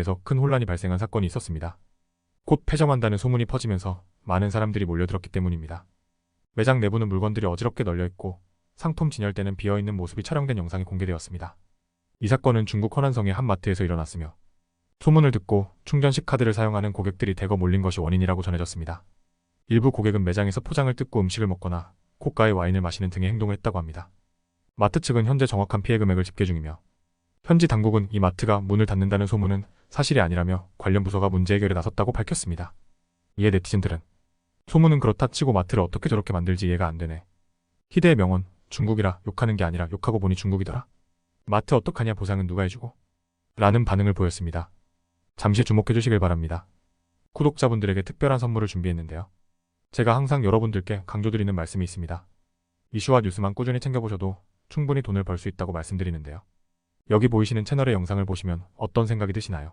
에서 큰 혼란이 발생한 사건이 있었습니다. 곧 폐점한다는 소문이 퍼지면서 많은 사람들이 몰려들었기 때문입니다. 매장 내부는 물건들이 어지럽게 널려 있고 상품 진열대는 비어 있는 모습이 촬영된 영상이 공개되었습니다. 이 사건은 중국 허난성의 한 마트에서 일어났으며 소문을 듣고 충전식 카드를 사용하는 고객들이 대거 몰린 것이 원인이라고 전해졌습니다. 일부 고객은 매장에서 포장을 뜯고 음식을 먹거나 고가의 와인을 마시는 등의 행동을 했다고 합니다. 마트 측은 현재 정확한 피해 금액을 집계 중이며 현지 당국은 이 마트가 문을 닫는다는 소문은 사실이 아니라며 관련 부서가 문제 해결에 나섰다고 밝혔습니다. 이에 네티즌들은 소문은 그렇다 치고 마트를 어떻게 저렇게 만들지 이해가 안 되네. 희대의 명언 중국이라 욕하는 게 아니라 욕하고 보니 중국이더라. 마트 어떡하냐 보상은 누가 해주고? 라는 반응을 보였습니다. 잠시 주목해 주시길 바랍니다. 구독자분들에게 특별한 선물을 준비했는데요. 제가 항상 여러분들께 강조드리는 말씀이 있습니다. 이슈와 뉴스만 꾸준히 챙겨보셔도 충분히 돈을 벌 수 있다고 말씀드리는데요. 여기 보이시는 채널의 영상을 보시면 어떤 생각이 드시나요?